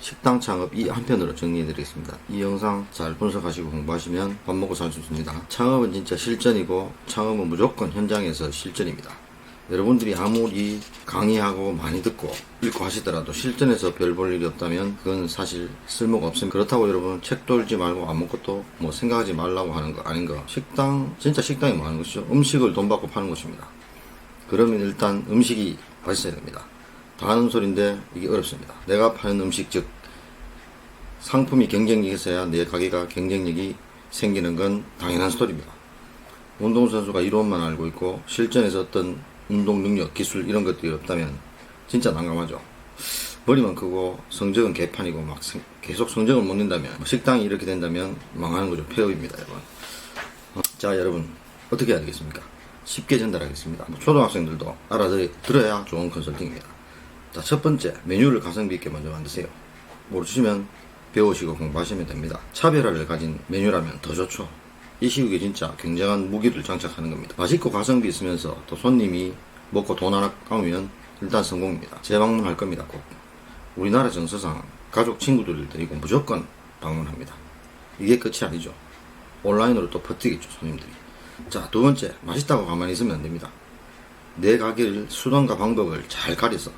식당 창업 이 한편으로 정리해드리겠습니다. 이 영상 잘 분석하시고 공부하시면 밥 먹고 살 수 있습니다. 창업은 진짜 실전이고 창업은 무조건 현장에서 실전입니다. 여러분들이 아무리 강의하고 많이 듣고 읽고 하시더라도 실전에서 별 볼 일이 없다면 그건 사실 쓸모가 없습니다. 그렇다고 여러분 책 돌지 말고 아무것도 뭐 생각하지 말라고 하는 거 아닌 거. 식당 진짜 식당이 뭐 하는 것이죠? 음식을 돈 받고 파는 것입니다. 그러면 일단 음식이 맛있어야 됩니다. 다 하는 소리인데 이게 어렵습니다. 내가 파는 음식 즉 상품이 경쟁력이 있어야 내 가게가 경쟁력이 생기는 건 당연한 스토리입니다. 운동선수가 이론만 알고 있고 실전에서 어떤 운동 능력, 기술 이런 것들이 없다면 진짜 난감하죠. 머리만 크고 성적은 개판이고 막 성- 계속 성적을 못 낸다면 뭐 식당이 이렇게 된다면 망하는 거죠. 폐업입니다, 여러분. 어, 자, 여러분 어떻게 해야 되겠습니까? 쉽게 전달하겠습니다. 뭐 초등학생들도 알아들어야 좋은 컨설팅입니다. 자, 첫 번째 메뉴를 가성비 있게 먼저 만드세요. 모르시면 배우시고 공부하시면 됩니다. 차별화를 가진 메뉴라면 더 좋죠. 이 시국에 진짜 굉장한 무기를 장착하는 겁니다. 맛있고 가성비 있으면서 또 손님이 먹고 돈 하나 까면 일단 성공입니다. 재방문할 겁니다, 꼭. 우리나라 정서상 가족 친구들을 데리고 무조건 방문합니다. 이게 끝이 아니죠. 온라인으로 또 버티겠죠, 손님들이. 자, 두 번째, 맛있다고 가만히 있으면 안 됩니다. 내 가게를 수단과 방법을 잘 가려서,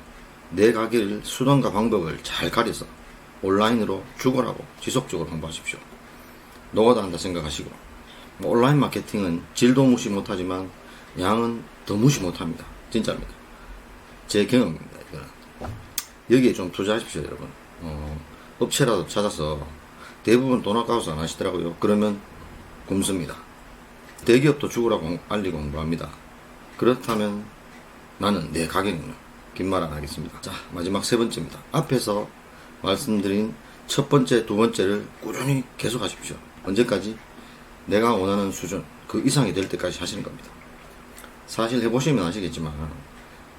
내 가게를 수단과 방법을 잘 가려서 온라인으로 죽어라고 지속적으로 홍보하십시오. 노가다 한다 생각하시고, 뭐 온라인 마케팅은 질도 무시 못하지만 양은 더 무시 못합니다. 진짜입니다. 제 경험입니다. 이거는. 여기에 좀 투자하십시오, 여러분. 어, 업체라도 찾아서 대부분 돈 아까워서 안 하시더라고요. 그러면 굶습니다. 대기업도 죽으라고 홍- 알리고 홍보합니다. 그렇다면 나는 내 가게는요. 긴 말 안 하겠습니다. 자, 마지막 세 번째입니다. 앞에서 말씀드린 첫 번째, 두 번째를 꾸준히 계속 하십시오. 언제까지? 내가 원하는 수준, 그 이상이 될 때까지 하시는 겁니다. 사실 해보시면 아시겠지만,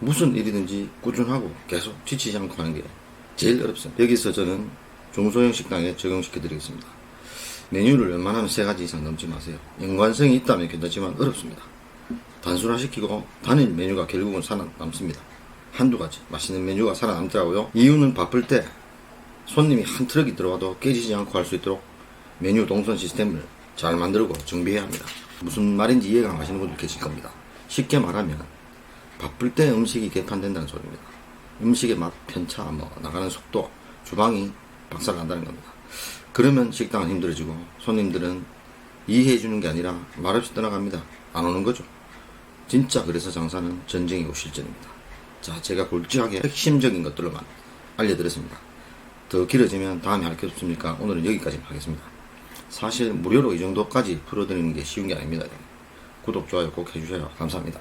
무슨 일이든지 꾸준하고 계속 지치지 않고 하는 게 제일 어렵습니다. 여기서 저는 중소형 식당에 적용시켜 드리겠습니다. 메뉴를 웬만하면 세 가지 이상 넘지 마세요. 연관성이 있다면 괜찮지만 어렵습니다. 단순화시키고 단일 메뉴가 결국은 살아남습니다. 한두 가지 맛있는 메뉴가 살아남더라고요. 이유는 바쁠 때 손님이 한 트럭이 들어와도 깨지지 않고 할 수 있도록 메뉴 동선 시스템을 잘 만들고 정비해야 합니다. 무슨 말인지 이해가 안 가시는 분들 계실 겁니다. 쉽게 말하면 바쁠 때 음식이 개판된다는 소리입니다. 음식의 맛, 편차, 뭐 나가는 속도, 주방이 박살난다는 겁니다. 그러면 식당은 힘들어지고 손님들은 이해해 주는 게 아니라 말없이 떠나갑니다. 안 오는 거죠. 진짜 그래서 장사는 전쟁이고 실전입니다. 자, 제가 굵직하게 핵심적인 것들로만 알려드렸습니다. 더 길어지면 다음에 할 게 없으니까 오늘은 여기까지 하겠습니다. 사실 무료로 이 정도까지 풀어드리는 게 쉬운 게 아닙니다. 구독, 좋아요 꼭 해주셔요. 감사합니다.